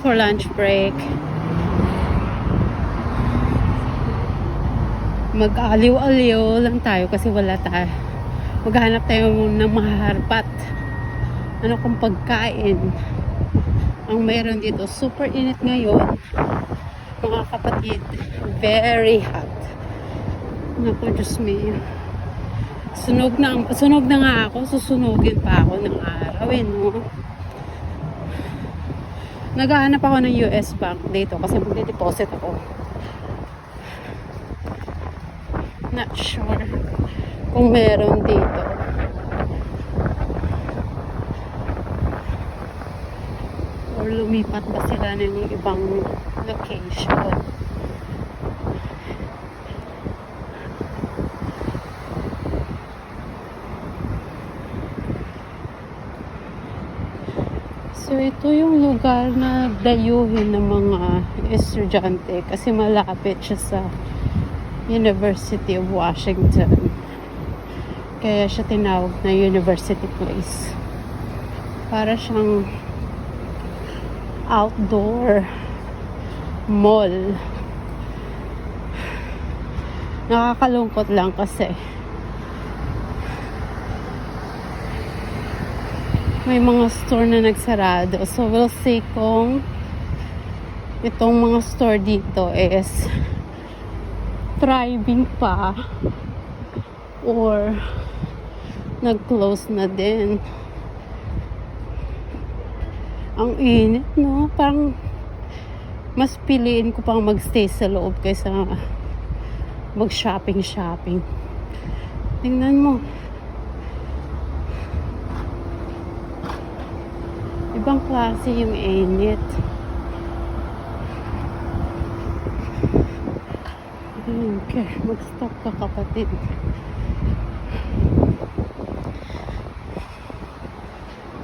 for lunch break. Mag-aliw-aliw lang tayo kasi wala tayo. Maghanap tayo ng maharpat. Ano kung pagkain. Ang mayroon dito, super init ngayon. Mga kapatid, very hot. Naku, Diyos me. Sunog na, sunog na nga ako, susunugin pa ako ng araw eh, no? Naghahanap ako ng US Bank dito kasi magde-deposit ako. Not sure kung meron dito. Or lumipat ba sila ng ibang location. So, ito yung lugar na dayuhin ng mga estudyante kasi malapit siya sa University of Washington. Kaya siya tinawag na University Place. Para siyang outdoor mall. Nakakalungkot lang kasi may mga store na nagsarado. So, we'll see kung itong mga store dito is thriving pa or nag-close na din. Ang init, no? Parang mas piliin ko pang magstay sa loob kaysa mag-shopping-shopping. Tingnan mo. Ibang klase yung init. Okay, mag-stop ka kapatid.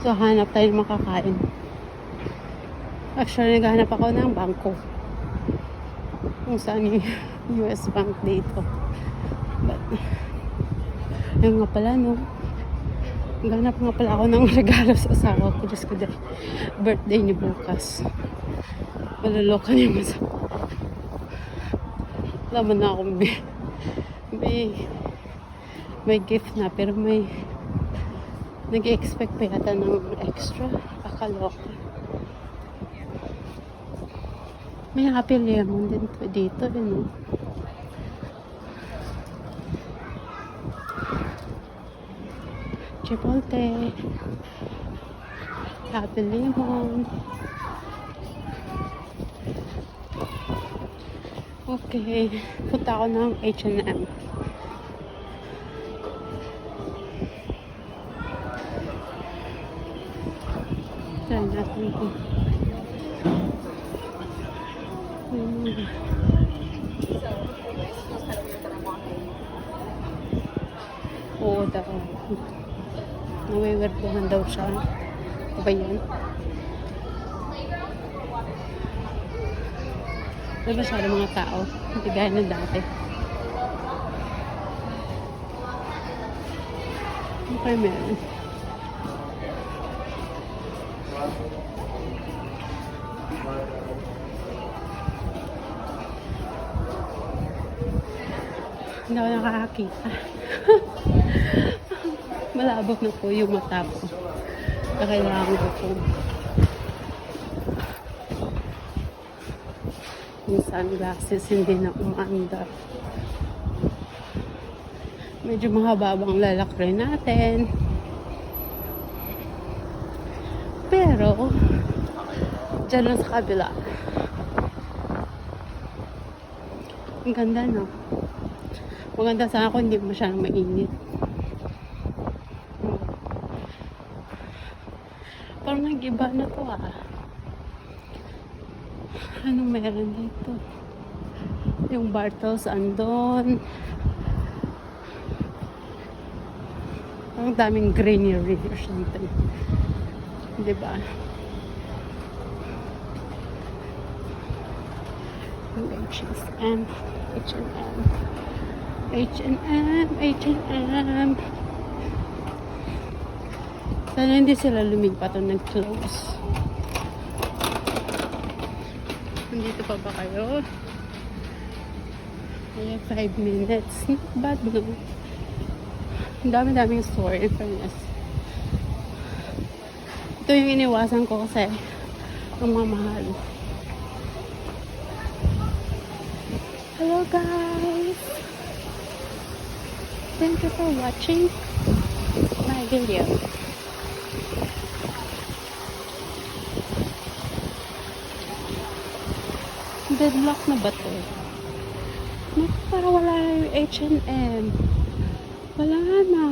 So, hanap tayo ng makakain. Actually, naghahanap ako ng bangko. Kung saan yung US Bank dito. But, yun nga pala, no? Naghanap nga pala ako ng regalo sa asawa ko. Diyos ko dahil birthday niya bukas. Malaloka niya mas. Wala man na akong may, may, may gift na pero may nag-expect pa yata ng extra. Akaloka. May happy lemon din po dito. Ano? Chipotle. Happy lemon. Okay. Punta ako ng H&M. Try natin daw. Nawiwertuhan daw siya. Ano ba yan? May masyado mga tao. Hindi gaya ng dati. Okay, meron. Hindi ako nakakakita. Malabot na po yung mata ko. Kaya kailangan ko po. Yung sunglasses hindi na umaandar. Medyo mahababang lalakry natin. Pero, dyan lang sa kabila. Ang ganda, no? Maganda sana ako, hindi masyadong mainit. Parang nag-iba na to ah. Anong meron dito? Yung Bartels andon. Ang daming greenery or something. Diba? H&M. H&M. H&M. H&M. Sana hindi sila lumipat o nag-close. Nandito pa ba kayo? Ayan, 5 minutes. Not bad, no? Ang dami-daming store, in fairness. Ito yung iniwasan ko kasi ang mamahal. Hello guys! Thank you for watching my video. Deadlock na ba to? Naku, para wala yung H&M. Wala na.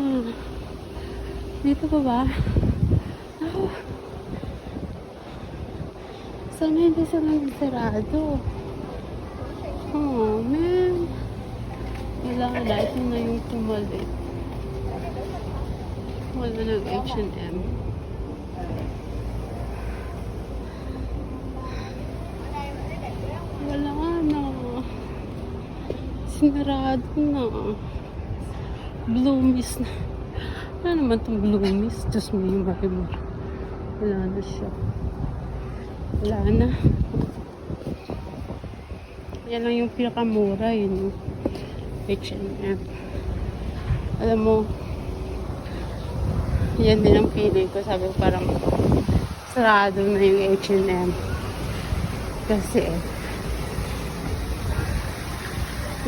Dito pa ba? Ako. Sana hindi sila sarado. Oh, man. Wala na. Ito na yung pumalit. Wala ng H&M. Wala na. Sinarado na. Bloomies na. Ano naman itong bloomies? Diyos mo yung marimar. Wala na siya. Wala na. Yan lang yung pinakamura. Yun yung H&M. Alam mo, yan din ang feeling ko. Sabi ko parang sarado na yung H&M. Kasi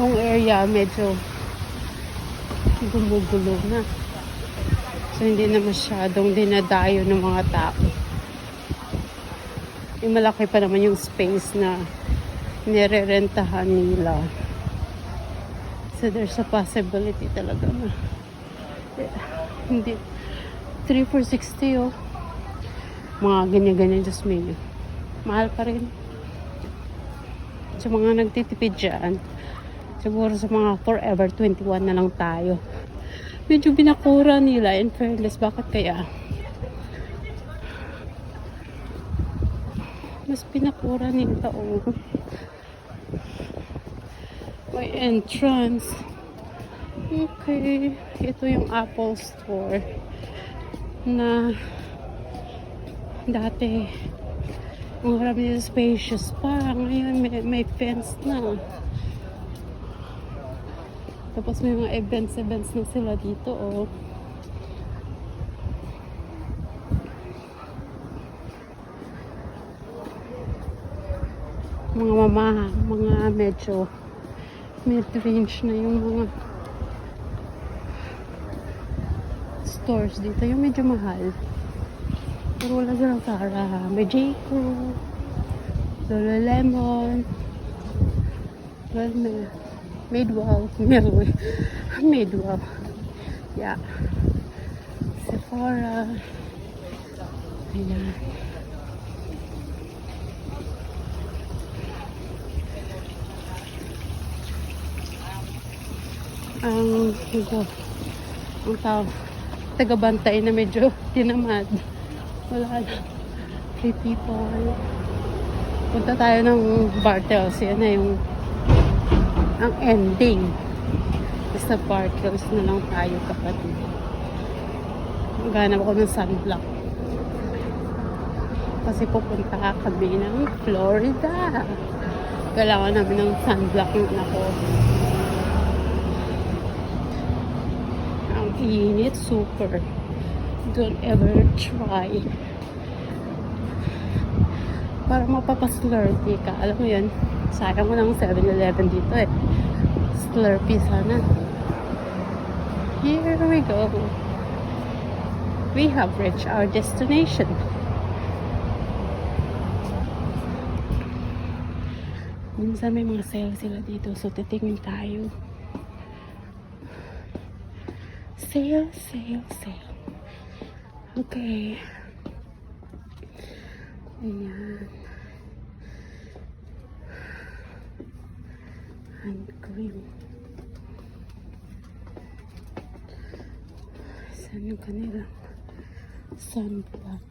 yung area medyo gumugulo na. So, hindi na masyadong dinadayo ng mga tao. Yung malaki pa naman yung space na nire-rentahan nila. So, there's a possibility talaga na eh, hindi 3 for 60 oh. Mga ganyan-ganyan just menu. Mahal pa rin. Sa mga nagtitipid dyan, siguro sa mga forever 21 na lang tayo. Medyo binakura nila in fairness. Bakit kaya? Mas binakura nila oh. May entrance. Okay. Ito yung Apple Store na dati nila spacious pa. Ngayon may, may fence na. Tapos may mga events-events na sila dito, oh. Mga mama, mga medyo mid-range na yung mga stores dito. Yung medyo mahal. Pero wala silang Zara. May J. Crew, Lululemon, well, Madewell, Madewell, Madewell. Yeah. Sephora. Ayan. Ang, ito, ang tawag, tagabantay na medyo tinamad. Wala na. Three people. Punta tayo ng Bartels. Yan na yung ang ending. Basta Bartels na lang tayo kapatid. Maghanap ako ng sunblock. Kasi pupunta kami ng Florida. Kailangan namin ng sunblock yung anak ko. Ang init, super. Don't ever try. Para mapapaslurpy ka. Alam mo yun, sayang mo ng 7-Eleven dito eh. Slurpee sana. Here we go. We have reached our destination. Minsan may mga sale sila dito, so titingin tayo. Sale, sale, sale. Okay. Ayan. Hand cream. Saan yung kanilang sunblock?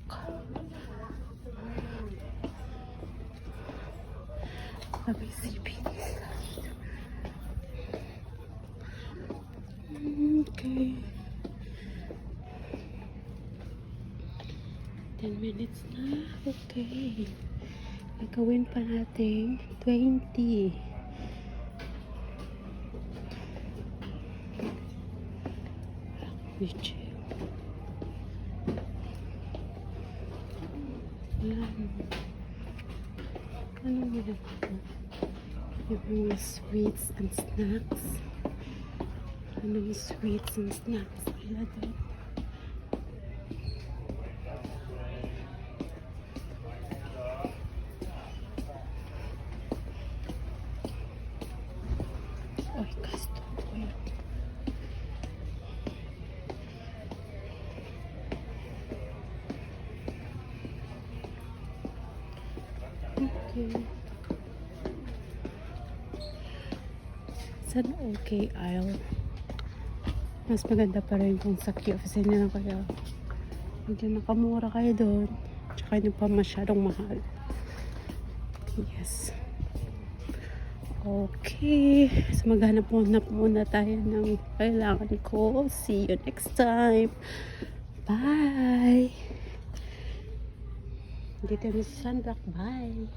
Sila dito. Okay. 10 minutes na. Okay. Gagawin pa natin 20. Video. Yan. Ano mo na Yung mga sweets and snacks. Ano yung sweets and snacks? Sana okay aisle. Mas maganda pa rin kung sa KFC na lang kaya. Medyo nakamura kayo doon. Tsaka hindi pa masyadong mahal. Yes. Okay. So maghanap muna, muna tayo ng kailangan ko. See you next time. Bye! Dito sa Sunblock. Bye!